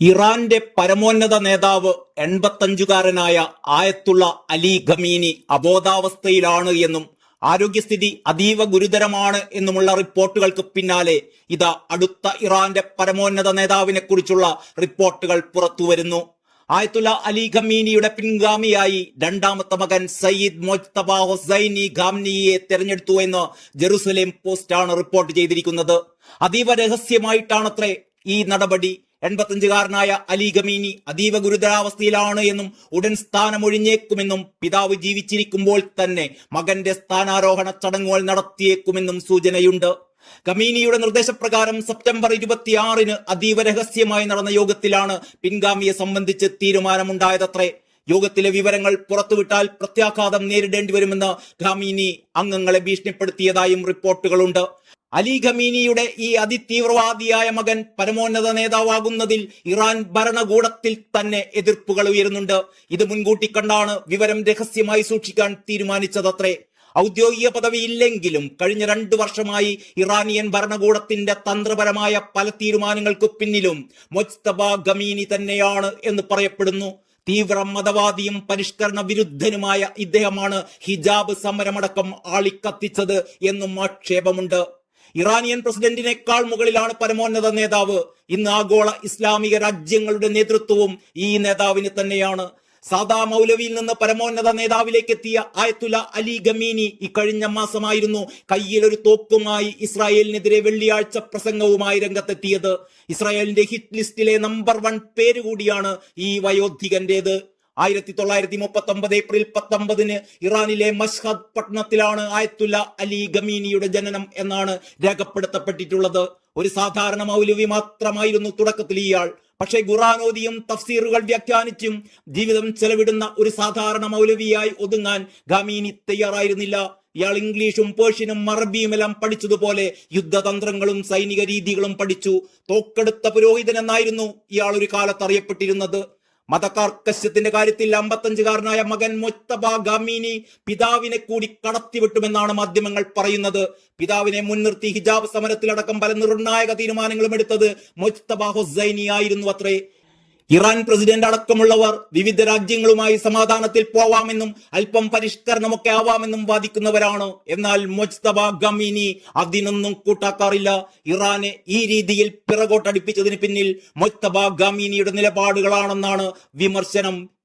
ഇറാന്റെ പരമോന്നത നേതാവ് എൺപത്തഞ്ചുകാരനായ ആയത്തുള്ള അലി ഖമീനി അബോധാവസ്ഥയിലാണ് എന്നും ആരോഗ്യസ്ഥിതി അതീവ ഗുരുതരമാണ് എന്നുമുള്ള റിപ്പോർട്ടുകൾക്ക് പിന്നാലെ ഇതാ അടുത്ത ഇറാന്റെ പരമോന്നത നേതാവിനെ കുറിച്ചുള്ള റിപ്പോർട്ടുകൾ പുറത്തുവരുന്നു. ആയത്തുള്ള അലി ഖമീനിയുടെ പിൻഗാമിയായി രണ്ടാമത്തെ മകൻ സയ്യിദ് മൊജ്തബ ഹുസൈനി ഖാംനിയെ തെരഞ്ഞെടുത്തു എന്ന് ജെറുസലേം പോസ്റ്റാണ് റിപ്പോർട്ട് ചെയ്തിരിക്കുന്നത്. അതീവ രഹസ്യമായിട്ടാണത്രേ ഈ നടപടി എൺപത്തഞ്ചുകാരനായ അലി ഗമീനി അതീവ ഗുരുതരാവസ്ഥയിലാണ് എന്നും ഉടൻ സ്ഥാനമൊഴിഞ്ഞേക്കുമെന്നും പിതാവ് ജീവിച്ചിരിക്കുമ്പോൾ തന്നെ മകന്റെ സ്ഥാനാരോഹണ ചടങ്ങുകൾ നടത്തിയേക്കുമെന്നും സൂചനയുണ്ട്. ഗമീനിയുടെ നിർദ്ദേശപ്രകാരം സെപ്റ്റംബർ ഇരുപത്തിയാറിന് അതീവ രഹസ്യമായി നടന്ന യോഗത്തിലാണ് പിൻഗാമിയെ സംബന്ധിച്ച് തീരുമാനമുണ്ടായതത്രേ. യോഗത്തിലെ വിവരങ്ങൾ പുറത്തുവിട്ടാൽ പ്രത്യാഘാതം നേരിടേണ്ടി വരുമെന്ന് ഗാമീനി അംഗങ്ങളെ ഭീഷണിപ്പെടുത്തിയതായും റിപ്പോർട്ടുകളുണ്ട്. അലി ഖമീനിയുടെ ഈ അതിതീവ്രവാദിയായ മകൻ പരമോന്നത നേതാവാകുന്നതിൽ ഇറാൻ ഭരണകൂടത്തിൽ തന്നെ എതിർപ്പുകൾ ഉയരുന്നുണ്ട്. ഇത് മുൻകൂട്ടി കണ്ടാണ് വിവരം രഹസ്യമായി സൂക്ഷിക്കാൻ തീരുമാനിച്ചതത്രേ. ഔദ്യോഗിക പദവിയില്ലെങ്കിലും കഴിഞ്ഞ രണ്ടു വർഷമായി ഇറാനിയൻ ഭരണകൂടത്തിന്റെ തന്ത്രപരമായ പല തീരുമാനങ്ങൾക്ക് പിന്നിലും മൊജ്തബ ഗമീനി തന്നെയാണ് എന്ന് പറയപ്പെടുന്നു. തീവ്ര മതവാദിയും പരിഷ്കരണ വിരുദ്ധനുമായ ഇദ്ദേഹമാണ് ഹിജാബ് സമരമടക്കം ആളിക്കത്തിച്ചത് എന്നും ആക്ഷേപമുണ്ട്. ഇറാനിയൻ പ്രസിഡന്റിനേക്കാൾ മുകളിലാണ് പരമോന്നത നേതാവ്. ഇന്ന് ആഗോള ഇസ്ലാമിക രാജ്യങ്ങളുടെ നേതൃത്വവും ഈ നേതാവിന് തന്നെയാണ്. സാദാ മൗലവിയിൽ നിന്ന് പരമോന്നത നേതാവിലേക്ക് എത്തിയ ആയത്തുല അലി ഗമീനി ഇക്കഴിഞ്ഞ മാസമായിരുന്നു കയ്യിൽ ഒരു തോക്കുമായി ഇസ്രായേലിനെതിരെ വെള്ളിയാഴ്ച പ്രസംഗവുമായി രംഗത്തെത്തിയത്. ഇസ്രായേലിന്റെ ഹിറ്റ് ലിസ്റ്റിലെ നമ്പർ വൺ പേര് കൂടിയാണ് ഈ വയോധികന്റേത്. ആയിരത്തി തൊള്ളായിരത്തി മുപ്പത്തി ഒമ്പത് ഏപ്രിൽ പത്തൊമ്പതിന് ഇറാനിലെ മഷ്ഹദ് പട്ടണത്തിലാണ് ആയത്തുല്ല അലി ഗമീനിയുടെ ജനനം എന്നാണ് രേഖപ്പെടുത്തപ്പെട്ടിട്ടുള്ളത്. ഒരു സാധാരണ മൗലവി മാത്രമായിരുന്നു തുടക്കത്തിൽ ഇയാൾ. പക്ഷേ ഖുറാനോദിയും തഫ്സീറുകൾ വ്യാഖ്യാനിച്ചും ജീവിതം ചെലവിടുന്ന ഒരു സാധാരണ മൗലവിയായി ഒതുങ്ങാൻ ഗമീനി തയ്യാറായിരുന്നില്ല. ഇയാൾ ഇംഗ്ലീഷും പേർഷ്യനും അറബിയും എല്ലാം പഠിച്ചതുപോലെ യുദ്ധതന്ത്രങ്ങളും സൈനിക രീതികളും പഠിച്ചു. തോക്കെടുത്ത പുരോഹിതൻ എന്നായിരുന്നു ഇയാൾ ഒരു കാലത്ത് അറിയപ്പെട്ടിരുന്നത്. മതകാർക്കശ്യത്തിന്റെ കാര്യത്തിൽ അമ്പത്തഞ്ചുകാരനായ മകൻ മൊത്തബ ഗാമീനി പിതാവിനെ കൂടി കടത്തിവിട്ടുമെന്നാണ് മാധ്യമങ്ങൾ പറയുന്നത്. പിതാവിനെ മുൻനിർത്തി ഹിജാബ് സമരത്തിലടക്കം പല നിർണായക തീരുമാനങ്ങളും എടുത്തത് മൊത്തബ ഹുസൈനി ആയിരുന്നു അത്രേ. ഇറാൻ പ്രസിഡന്റ് അടക്കമുള്ളവർ വിവിധ രാജ്യങ്ങളുമായി സമാധാനത്തിൽ പോവാമെന്നും അല്പം പരിഷ്കരണമൊക്കെ ആവാമെന്നും വാദിക്കുന്നവരാണ്. എന്നാൽ മൊജ്തബ ഗമീനി അതിനൊന്നും കൂട്ടാക്കാറില്ല. ഇറാനെ ഈ രീതിയിൽ പിറകോട്ടടിപ്പിച്ചതിന് പിന്നിൽ മൊജ്തബ ഗമീനിയുടെ നിലപാടുകളാണെന്നാണ് വിമർശനം.